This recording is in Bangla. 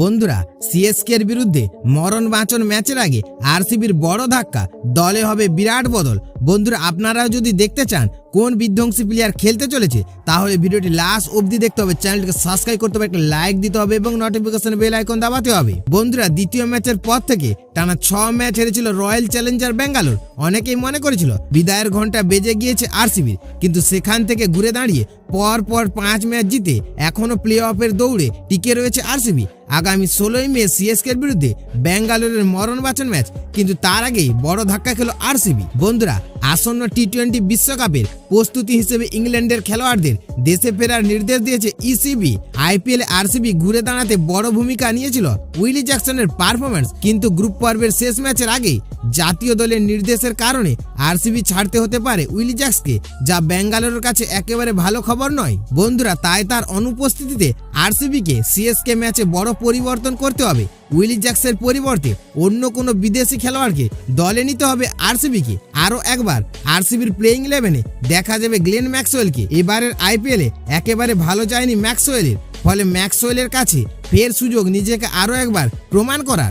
বন্ধুরা সিএসকে এর বিরুদ্ধে মরণ বাঁচন ম্যাচের আগে আরসিবির বড় ধাক্কা, দলে হবে বিরাট বদল। বন্ধুরা, আপনারাও যদি দেখতে চান কোন বিধ্বংসী প্লেয়ার খেলতে চলেছে, তাহলে ভিডিওটি লাস্ট অবধি দেখতে হবে, চ্যানেলটিকে সাবস্ক্রাইব করতে হবে, একটা লাইক দিতে হবে এবং নোটিফিকেশন বেল আইকন দাবাতে হবে। বন্ধুরা, দ্বিতীয় ম্যাচের পর থেকে টানা ছ ম্যাচ হেরেছিল রয়্যাল চ্যালেঞ্জার ব্যাঙ্গালোর অনেকেই মনে করেছিল বিদায়ের ঘণ্টা বেজে গিয়েছে আরসিবির কিন্তু সেখান থেকে ঘুরে দাঁড়িয়ে পর পর পাঁচ ম্যাচ জিতে এখনও প্লে অফের দৌড়ে টিকে রয়েছে আরসিবি আগামী ষোলোই মে সিএসকে এর বিরুদ্ধে ব্যাঙ্গালোরের মরণ বাঁচান ম্যাচ, কিন্তু তার আগেই বড় ধাক্কা খেলো আরসিবি। বন্ধুরা আসন্ন টি টোয়েন্টি বিশ্বকাপের প্রস্তুতি হিসেবে ইংল্যান্ডের খেলোয়াড়দের দেশে ফেরার নির্দেশ দিয়েছে ইসিবি আইপিএল আরসিবি ঘুরে দাঁড়াতে বড় ভূমিকা নিয়েছিল উইলি জ্যাকসনের পারফরম্যান্স, কিন্তু গ্রুপ পর্বের শেষ ম্যাচের আগেই জাতীয় দলের নির্দেশের কারণে আরসিবি ছাড়তে হতে পারে উইলি জ্যাক্সকে, যা ব্যাঙ্গালোরের কাছে একেবারে ভালো খবর নয়। বন্ধুরা, তাই তার অনুপস্থিতিতে আরসিবিকে সিএসকে ম্যাচে বড় পরিবর্তন করতে হবে। উইলি জ্যাক্সের পরিবর্তে অন্য কোনো বিদেশি খেলোয়াড়কে দলে নিতে হবে আরসিবিকে। আরও একবার, আরসিবির প্লেইং ইলেভেনে দেখা যাবে গ্লেন ম্যাক্সওয়েলকে। এবারের আইপিএলে একেবারে ভালো যায়নি ম্যাক্সওয়েলের, ফলে ম্যাক্সওয়েলের কাছে ফের সুযোগ নিজেকে আরও একবার প্রমাণ করার।